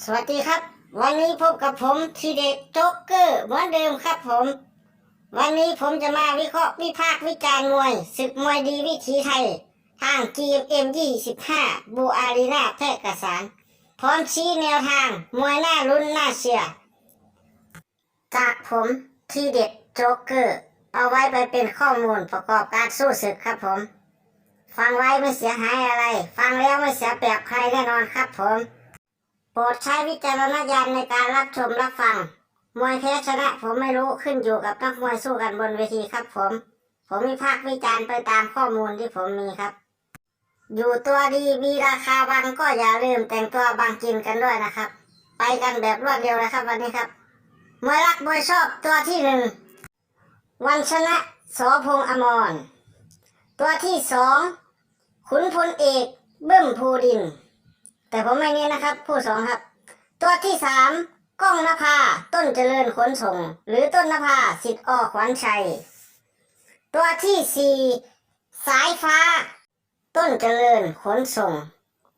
สวัสดีครับ วันนี้พบกับผมทีเด็ดโจ๊กเกอร์เหมือนเดิมครับผม วันนี้ผมจะมาวิเคราะห์วิพากษ์วิจารณ์มวยศึกมวยดีวิถีไทย ทาง GMM 25 บูอารีนาแพร่กษานพร้อมชี้แนวทางมวยหน้าลุ้นหน้าเชียร์จากผมทีเด็ดโจ๊กเกอร์ เอาไว้ไปเป็นข้อมูลประกอบการสู้ศึกครับผม ฟังไว้ไม่เสียหายอะไร ฟังแล้วไม่เสียเปรียบใครแน่นอนครับผม โปรดใช้วิจารณญาณในการรับชมรับฟัง มวยแพ้ชนะผมไม่รู้ขึ้นอยู่กับนักมวยสู้กันบนเวทีครับผม ผมมีภาควิจารณ์ไปตามข้อมูลที่ผมมีครับ อยู่ตัวดีมีราคาบังก็อย่าลืมแต่งตัวบังกินกันด้วยนะครับ ไปกันแบบรวดเร็วเลยครับวันนี้ครับ มวยรักมวยชอบตัวที่หนึ่งวันชนะสอพงอมร ตัวที่สองขุนพลเอกเบิ้มภูดิน แต่ผมไม่เน้นนะครับ ผู้สองครับ ตัวที่สามก้องนภาต้นเจริญขนส่ง หรือต้นนภาสิทธิ์ออกขวัญชัย ตัวที่สี่สายฟ้า ต้นเจริญขนส่ง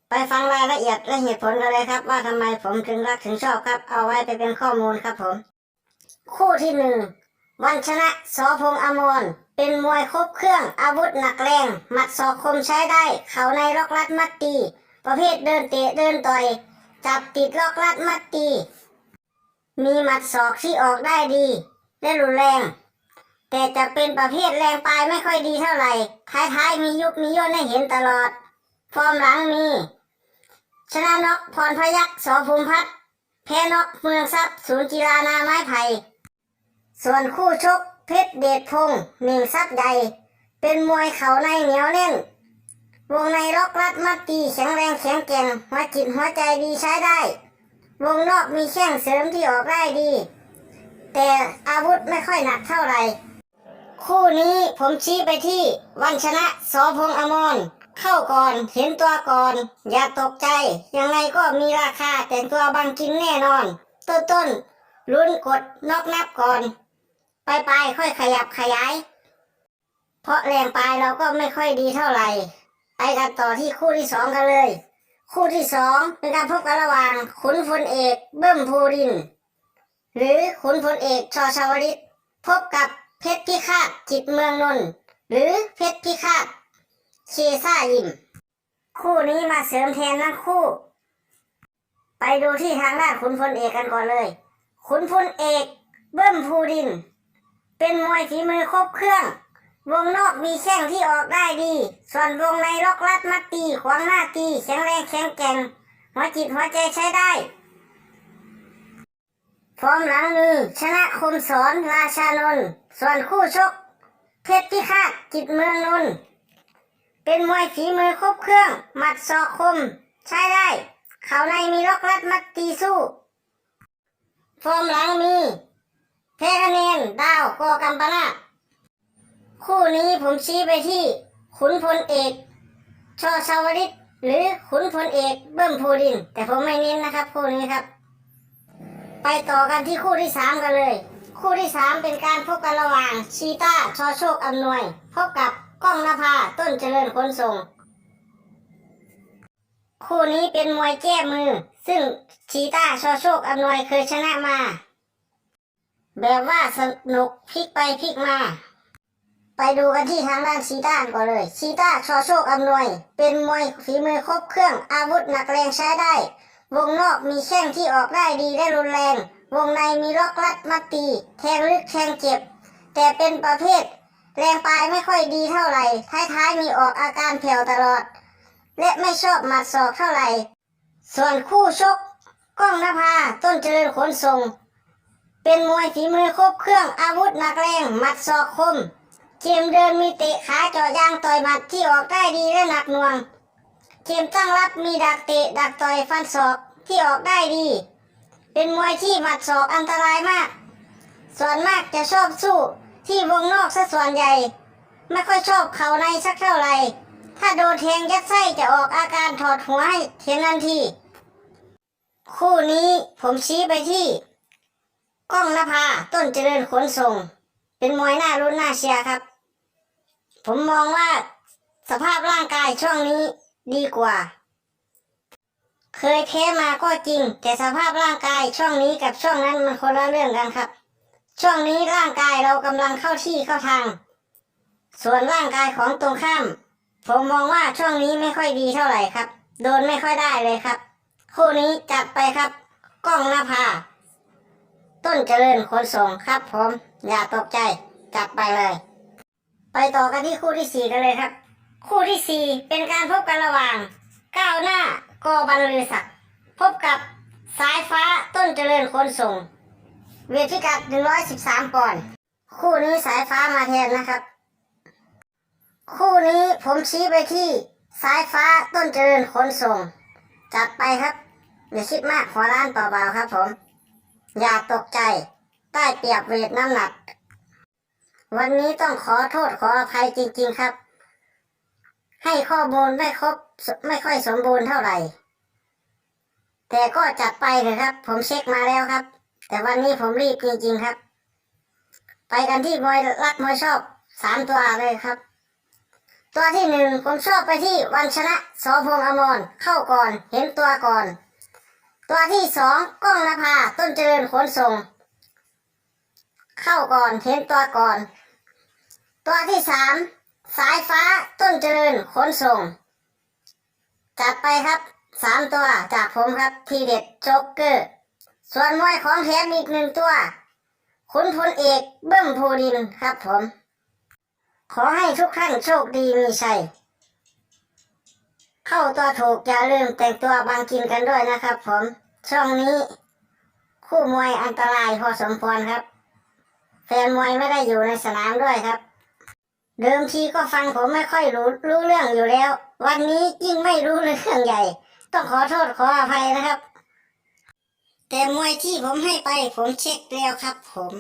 ไปฟังรายละเอียดและเหตุผลกันเลยครับ ว่าทำไมผมถึงรักถึงชอบครับ เอาไว้ไปเป็นข้อมูลครับผม คู่ที่หนึ่งวันชนะสอพงอมรเป็นมวยครบเครื่องอาวุธหนักแรง หมัดศอกคมใช้ได้ เข่าในล็อกลัดมัดตี ประเภทเดินเตะเดินต่อย จับติดล็อกลัดมัดตี มีหมัดศอกที่ออกได้ดี และรุนแรง แต่จะเป็นประเภทแรงปลายไม่ค่อยดีเท่าไหร่ท้ายๆมียุบมีย่นให้เห็นตลอด ฟอร์มหลังมีชนะนกพรพยักษ์สอภูมิพัฒน์แพ้นกเมืองทรัพย์ศูนย์กีฬานาไม้ไผ่ส่วนคู่ชกเพชรเดชพงศ์หนึ่งซับใหญ่ เป็นมวยเข่าในเหนียวแน่น วงในล็อกรัดมัดตีแข็งแรงแข็งแกร่งหัวจิตหัวใจดีใช้ได้ วงนอกมีแข้งเสริมที่ออกได้ดี แต่อาวุธไม่ค่อยหนักเท่าไหร่ คู่นี้ผมชี้ไปที่วันชนะสอพงอมรเข้าก่อนเห็นตัวก่อน อย่าตกใจ ยังไงก็มีราคาแต่ตัวบางกินแน่นอน ต้นต้นลุ้นกดนอกนับก่อนไปไปๆค่อยขยับขยาย เพราะแรงปลายเราก็ไม่ค่อยดีเท่าไหร่ ไปกันต่อที่คู่ที่สองกันเลย คู่ที่สองเป็นการพบกันระหว่างขุนพลเอกเบิ้มภูริน หรือขุนพลเอกชอชาวลิต พบกับเพชรพิฆาตจิตเมืองนนท์หรือเพชรพิฆาตเคซ่ายิม คู่นี้มาเสริมแทนทั้งคู่ ไปดูที่ทางด้านขุนพลเอกกันก่อนเลย ขุนพลเอกเบิ้มภูริน เป็นมวยฝีมือครบเครื่อง วงนอกมีแข้งที่ออกได้ดี ส่วนวงในล็อกลัดมัดตีขวางหน้าตีแข็งแรงแข็งแกร่งหัวจิตหัวใจใช้ได้ฟอร์มหลังมีชนะคมสอนราชานนท์ส่วนคู่ชก เพชรพิฆาตจิตเมืองนนท์เป็นมวยฝีมือครบเครื่อง หมัดศอกคม ใช้ได้ เขาในมีล็อกลัดมัดตีสู้ฟอร์มหลังมีเทคะแนนดาวโกกัมปนาท คู่นี้ผมชี้ไปที่ขุนพลเอกชอชาวลิตหรือขุนพลเอกเบิ้มภูดิน แต่ผมไม่เน้นนะครับคู่นี้ครับ ไปต่อกันที่คู่ที่สามกันเลย คู่ที่สามเป็นการพบกันระหว่างชีต้าชอโชคอำนวย พบกับก้องนภาต้นเจริญขนส่งคู่นี้เป็นมวยแก้มือ ซึ่งชีต้าชอโชคอำนวยเคยชนะมา แบบว่าสนุกพลิกไปพลิกมา ไปดูกันที่ทางด้านชีต้าก่อนเลย ชีต้าชอโชคอำนวย เป็นมวยฝีมือครบเครื่องอาวุธหนักแรงใช้ได้ วงนอกมีแข้งที่ออกได้ดีและรุนแรง วงในมีล็อกลัดมัดตี แทงลึกแทงเจ็บ แต่เป็นประเภท แรงปลายไม่ค่อยดีเท่าไหร่ ท้ายๆมีออกอาการแผ่วตลอด และไม่ชอบหมัดศอกเท่าไหร่ ส่วนคู่ชกก้องนภาต้นเจริญขนส่ง เป็นมวยฝีมือครบเครื่องอาวุธหนักแรงหมัดศอกคม เกมเดินมีเตะขาเจาะยางต่อยหมัดที่ออกได้ดีและหนักหน่วง เกมตั้งรับมีดักเตะดักต่อยฟันศอกที่ออกได้ดี เป็นมวยที่หมัดศอกอันตรายมาก ส่วนมากจะชอบสู้ที่วงนอกซะส่วนใหญ่ ไม่ค่อยชอบเข่าในสักเท่าไหร่ ถ้าโดนแทงยัดไส้จะออกอาการถอดหัวให้เห็นทันที คู่นี้ผมชี้ไปที่ก้องนภาต้นเจริญขนส่ง เป็นมวยหน้ารุ่นหน้าเชียร์ครับ ผมมองว่าสภาพร่างกายช่วงนี้ดีกว่า เคยแพ้มาก็จริง แต่สภาพร่างกายช่วงนี้กับช่วงนั้นมันคนละเรื่องกันครับ ช่วงนี้ร่างกายเรากำลังเข้าที่เข้าทาง ส่วนร่างกายของตรงข้าม ผมมองว่าช่วงนี้ไม่ค่อยดีเท่าไหร่ครับ โดนไม่ค่อยได้เลยครับ คู่นี้จัดไปครับกล้องนภาต้นเจริญขนส่งครับผม อย่าตกใจ จัดไปเลย ไปต่อกันที่คู่ที่สี่กันเลยครับ คู่ที่สี่เป็นการพบกันระหว่าง ก้าวหน้ากอบรรลือศักดิ์พบกับสายฟ้าต้นเจริญขนส่ง เวทพิกัด 113 ปอนด์คู่นี้สายฟ้ามาแทนนะครับ คู่นี้ผมชี้ไปที่สายฟ้าต้นเจริญขนส่ง จัดไปครับอย่าคิดมากหัวร้านเบาๆครับผม อย่าตกใจ ใต้เปียบเวทน้ำหนัก วันนี้ต้องขอโทษขออภัยจริง ๆครับ ให้ข้อมูลไม่ครบไม่ค่อยสมบูรณ์เท่าไหร่ แต่ก็จัดไปเถอะครับ ผมเช็คมาแล้วครับ แต่วันนี้ผมรีบจริง ๆครับ ไปกันที่มวยรักมวยชอบสามตัวเลยครับ ตัวที่หนึ่งผมชอบไปที่วันชนะสอพงอมรเข้าก่อนเห็นตัวก่อน ตัวที่สองก้องนภาต้นเจริญขนส่งเข้าก่อนเห็นตัวก่อน ตัวที่สามสายฟ้าต้นเจริญขนส่ง จัดไปครับสามตัวจากผมครับทีเด็ดโจ๊กเกอร์ ส่วนมวยของแถมอีกหนึ่งตัว คุณพลเอกเบิ้มภูดินครับผม ขอให้ทุกท่านโชคดีมีชัย เข้าตัวถูกอย่าลืมแต่งตัวบางกินกันด้วยนะครับผม ช่วงนี้ คู่มวยอันตรายพอสมควรครับแฟนมวยไม่ได้อยู่ในสนามด้วยครับ เดิมทีก็ฟังผมไม่ค่อยรู้รู้เรื่องอยู่แล้ว วันนี้ยิ่งไม่รู้เรื่องใหญ่ ต้องขอโทษขออภัยนะครับ แต่มวยที่ผมให้ไปผมเช็คแล้วครับผม